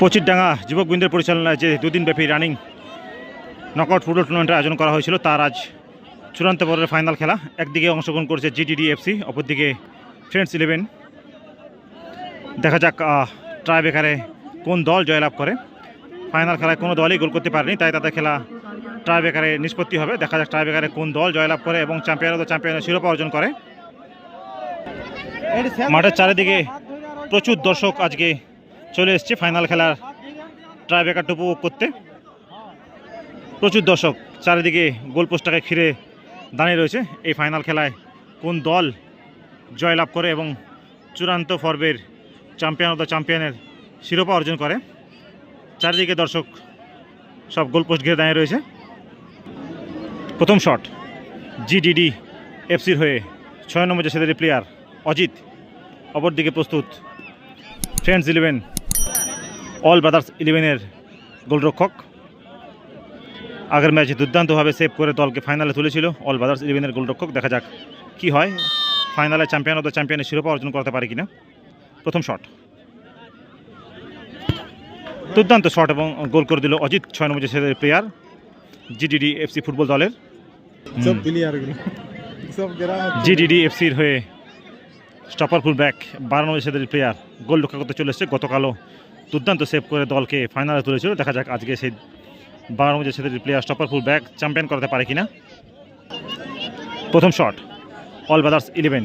পচিরডাঙ্গা যুবকবৃন্দের পরিচালনায় যে দুদিনব্যাপী running knockout football টুর্নামেন্টের আয়োজন করা হয়েছিল, তার আজ চূড়ান্ত পর্বের ফাইনাল খেলা। একদিকে অংশগ্রহণ করেছে জিটিডি এফসি অপরদিকে ফ্রেন্ডস ইলেভেন। দেখা যাক ট্রাই বেকারে কোন দল জয়লাভ করে। ফাইনাল খেলায় কোনো দলই গোল করতে পারেনি, তাই তাদের খেলা ট্রাই বেকারে নিষ্পত্তি হবে। দেখা যাক ট্রাই বেকারে কোন দল জয়লাভ করে এবং চ্যাম্পিয়ন অফ দ্য চ্যাম্পিয়নের শিরোপা অর্জন করে। মাঠের চারিদিকে প্রচুর দর্শক আজকে চলে এসছে ফাইনাল খেলার ট্রাইবেকারটা উপভোগ করতে। প্রচুর দর্শক চারিদিকে গোলপোস্টটাকে ঘিরে দাঁড়িয়ে রয়েছে। এই ফাইনাল খেলায় কোন দল জয়লাভ করে এবং চূড়ান্ত পর্বের চ্যাম্পিয়ন অফ দ্য চ্যাম্পিয়নের শিরোপা অর্জন করে। চারিদিকে দর্শক সব গোলপোস্ট ঘিরে দাঁড়িয়ে রয়েছে। প্রথম শট জিডিডি এফসির হয়ে ছয় নম্বর যে প্লেয়ার অজিত, অপরদিকে প্রস্তুত। ফ্রেন্ডস ইলেভেন অল ব্রাদার্স ইলেভেনের গোলরক্ষক। আগের ম্যাচে দুর্দান্তভাবে সেভ করে দলকে ফাইনালে তুলেছিল অল ব্রাদার্স ইলেভেনের গোলরক্ষক। দেখা যাক কি হয়। ফাইনালে চ্যাম্পিয়ন অফ দ্য চ্যাম্পিয়নের শিরোপা অর্জন করতে পারে কিনা। প্রথম শট দুর্দান্ত শট এবং গোল করে দিল অজিত ছয় নম্বর যে প্লেয়ার জিডিডি এফসি ফুটবল দলের। জিডিডি এফসির হয়ে স্টপার ফুল ব্যাক বারো নম্বর সেদের প্লেয়ার গোল রক্ষা করতে চলে এসছে। গতকালও দুর্দান্ত সেভ করে দলকে ফাইনালে তুলেছিল। দেখা যাক আজকে সেই বারো নম্বর সেদের player stopper full back champion করাতে পারে কিনা। প্রথম শট অল ব্রাদার্স ইলেভেন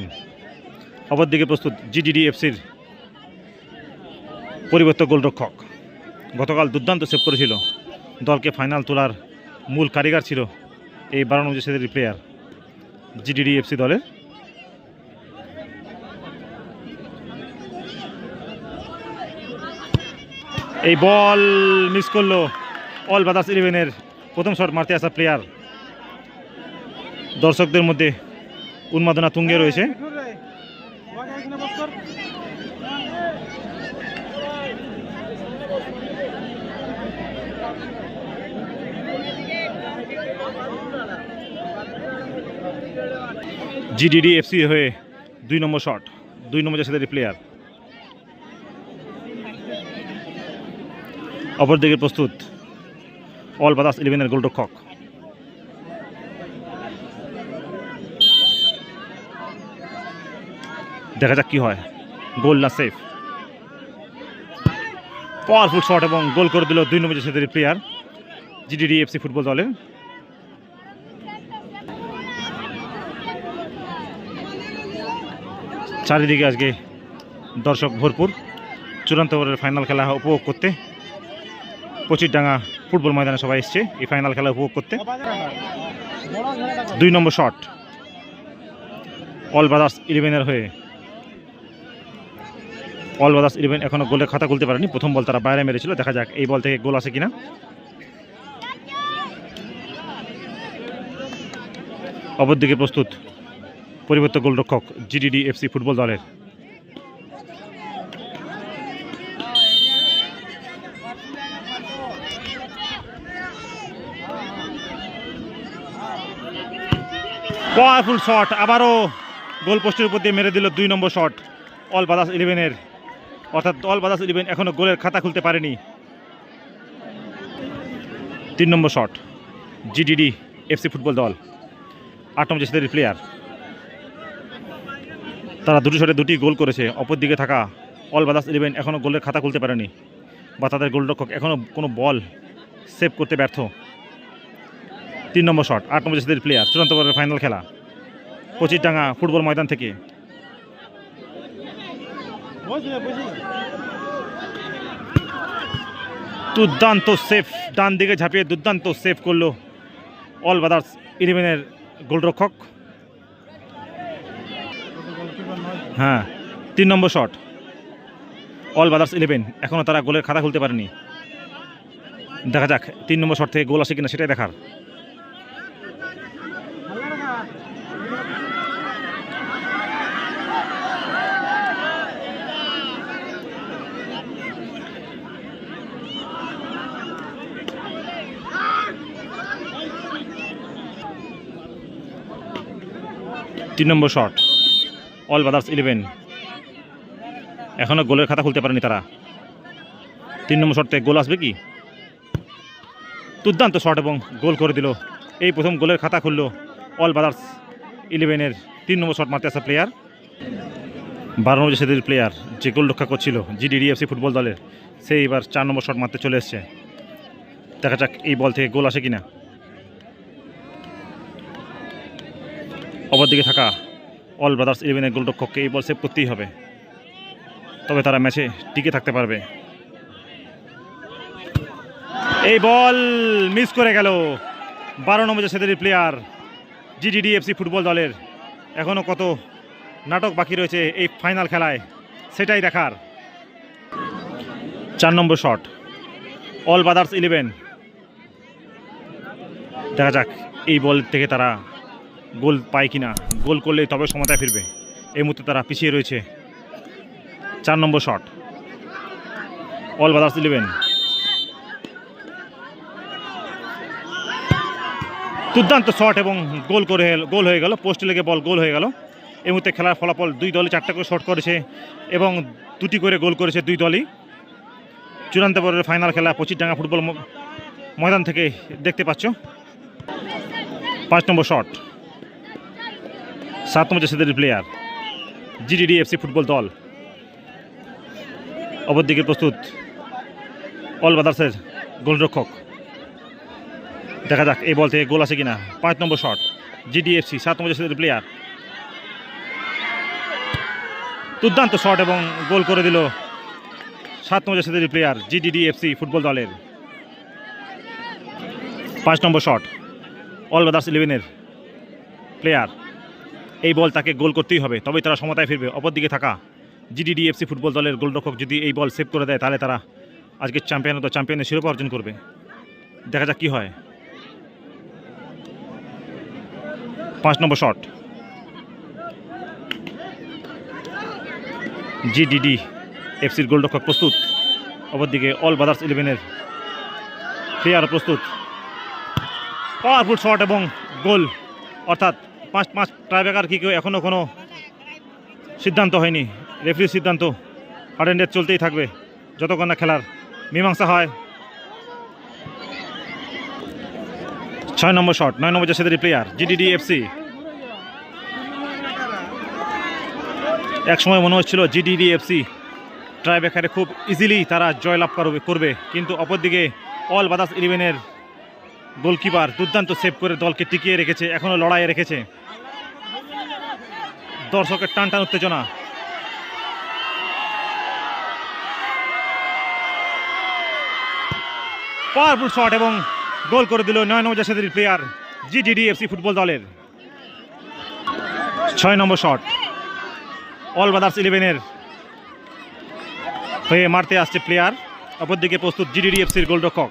অপরদিকে প্রস্তুত জিডিডি এফসির পরিবর্তক গোলরক্ষক। গতকাল দুর্দান্ত সেভ করেছিল। দলকে ফাইনাল তোলার মূল কারিগর ছিল এই বারো নম্বর সেদের প্লেয়ার জিডিডি এফসি দলের এই বল মিস করল অল ব্রাদার্স ইলেভেনের প্রথম শট মারতে আসা প্লেয়ার দর্শকদের মধ্যে উন্মাদনা তুঙ্গে রয়েছে। জিডিডি এফসি হয়ে দুই নম্বর শট দুই নম্বর জাসেদারি প্লেয়ার অপরদিকে প্রস্তুত অল বাদাস ইলেভেনের গোলরক্ষক। দেখা যাক কি হয়। গোল না সেফ। পাওয়ারফুল শট এবং গোল করে দিল দুই নম্বর জাসেদারি প্লেয়ার জিডিডি এফসি ফুটবল দলের চারিদিকে আজকে দর্শক ভরপুর। চূড়ান্ত ফাইনাল খেলা উপভোগ করতে পচিরডাঙ্গা ফুটবল ময়দানে সবাই এসছে। এই ফাইনাল খেলা উপভোগ করতে। দুই নম্বর শট অল ব্রাদার্স ইলেভেনের হয়ে। অল ব্রাদার্স ইলেভেন এখনও গোলের খাতা খুলতে পারেনি। প্রথম বল তারা বাইরে মেরেছিল। দেখা যাক এই বল থেকে গোল আসে কিনা। অপরদিকে প্রস্তুত পরিবর্তক গোলরক্ষক জিডিডি এফসি ফুটবল দলের। পাওয়ারফুল শট, আবারও গোল পোস্টের উপর দিয়ে মেরে দিল দুই নম্বর শট। অল বাদাস ইলেভেনের, অর্থাৎ অল বাদাস ইলেভেন এখনও গোলের খাতা খুলতে পারেনি। তিন নম্বর শট, জিডিডি এফসি ফুটবল দল আট নম্বর জেসিদের প্লেয়ার তারা দুটি শটে দুটি গোল করেছে, অপর দিকে থাকা অল বাদাস ইলেভেন এখনও গোলের খাতা খুলতে পারেনি, বা তাদের গোলরক্ষক এখনও কোনো বল সেভ করতে ব্যর্থ। তিন নম্বর শট আট নম্বর জেসিদের প্লেয়ার চূড়ান্ত ফাইনাল খেলা। পচিরডাঙ্গা ফুটবল ময়দান থেকে। দুর্দান্ত সেফ ডান দিকে ঝাঁপিয়ে দুর্দান্ত সেভ করল অল ব্রাদার্স ইলেভেনের গোলরক্ষক। হ্যাঁ তিন নম্বর শট অল বাদার্স ইলেভেন এখনও তারা গোলের খাতা খুলতে পারেনি। দেখা যাক, তিন নম্বর শট থেকে গোল আসে কিনা সেটাই দেখার। তিন নম্বর শট অল ব্রাদার্স ইলেভেন এখনও গোলের খাতা খুলতে পারেনি তারা। তিন নম্বর শট গোল আসবে কি? দুর্দান্ত শট এবং গোল করে দিল। এই প্রথম গোলের খাতা খুললো অল ব্রাদার্স ইলেভেনের তিন নম্বর শট মারতে আসা প্লেয়ার বারো নম্বর সেদের প্লেয়ার যে গোল রক্ষা করছিল জিডিডিএফসি ফুটবল দলের সেই এবার চার নম্বর শট মারতে চলে এসছে। দেখা যাক এই বল থেকে গোল আসে কিনা। দিকে থাকা অল ব্রাদার্স ইলেভেনের গোলরক্ষককে এই বল সেভ করতেই হবে। তবে তারা ম্যাচে টিকে থাকতে পারবে। এই বল মিস করে গেল। বারো নম্বর সেদের প্লেয়ার জিডিডিএফসি ফুটবল দলের। এখনও কত নাটক বাকি রয়েছে এই ফাইনাল খেলায়, সেটাই দেখার। চার নম্বর শট অল ব্রাদার্স ইলেভেন দেখা যাক এই বল থেকে তারা গোল পায় কিনা, গোল করলে তবে সমতায় ফিরবে। এই মুহূর্তে তারা পিছিয়ে রয়েছে। চার নম্বর শট। All brothers eleven. দুর্দান্ত শট এবং গোল করে গোল হয়ে গেল, পোস্টে লেগে বল গোল হয়ে গেল। এই মুহূর্তে খেলার ফলাফল দুই দলই চারটা করে শট করেছে এবং দুটি করে গোল করেছে দুই দলই। চূড়ান্ত পর্বের ফাইনাল খেলা পঁচিশডাঙ্গা ফুটবল ময়দান থেকে দেখতে পাচ্ছ। পাঁচ নম্বর শট। সাত নম্বর সেদের প্লেয়ার জিডিডি এফসি ফুটবল দল অপরদিকে প্রস্তুত অল ব্রাদার্সের গোলরক্ষক। দেখা যাক এই বল থেকে গোল আছে কিনা। পাঁচ নম্বর শট জিডিএফসি সাত নম্বর সেদের প্লেয়ার দুর্দান্ত শট এবং গোল করে দিল সাত নম্বর সেদের প্লেয়ার জিডিডিএফসি ফুটবল দলের। পাঁচ নম্বর শট অল ব্রাদার্স ইলেভেনের প্লেয়ার এই বল তাকে গোল করতেই হবে, তবেই তারা সমতায় ফিরবে। অপরদিকে থাকা জিডিডিএফসি ফুটবল দলের গোলরক্ষক যদি এই বল সেভ করে দেয়, তাহলে তারা আজকের চ্যাম্পিয়ন তো চ্যাম্পিয়নের শিরোপা অর্জন করবে। দেখা যাক কী হয়। পাঁচ নম্বর শট। জিডিডি এফসির গোলরক্ষক প্রস্তুত। অপরদিকে অল ব্রাদার্স ইলেভেনের প্লেয়ার প্রস্তুত। পাওয়ারফুল শট এবং গোল, অর্থাৎ পাঁচ পাঁচ ট্রাইবেকার কি কেউ এখনও কোনো সিদ্ধান্ত হয়নি। রেফারির সিদ্ধান্ত হার্ড অ্যান্ড চলতেই থাকবে, যতক্ষণ না খেলার মীমাংসা হয়। ছয় নম্বর শট নয় নম্বর জাসেদারি প্লেয়ার জিডিডি এফসি এক সময় মনে হচ্ছিল জিডিডি এফসি ট্রাইবেকারে খুব ইজিলি তারা জয়লাভ করবে করবে। কিন্তু অপরদিকে অল বাদাস ইলেভেনের গোলকিপার দুর্দান্ত সেভ করে দলকে টিকিয়ে রেখেছে এখনও লড়াইয়ে রেখেছে। দর্শকের টান টান উত্তেজনা। পাওয়ারফুল শট এবং গোল করে দিল নয় নম্বর জাসেদের প্লেয়ার জিডিডি এফসি ফুটবল দলের। ছয় নম্বর শট অল ব্রাদার্স ইলেভেনের হয়ে মারতে আসছে প্লেয়ার অপরদিকে প্রস্তুত জিডিডি এফসির গোলরক্ষক।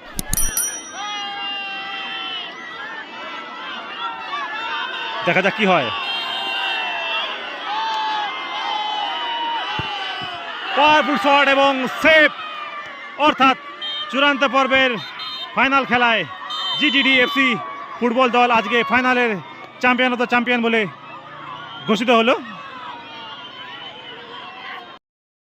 দেখা যাক কি হয়। পাওয়ারফুল শট এবং সেফ অর্থাৎ চূড়ান্ত পর্বের ফাইনাল খেলায় জিডিডি এফসি ফুটবল দল আজকে ফাইনালের চ্যাম্পিয়ন তো চ্যাম্পিয়ন বলে ঘোষিত হলো।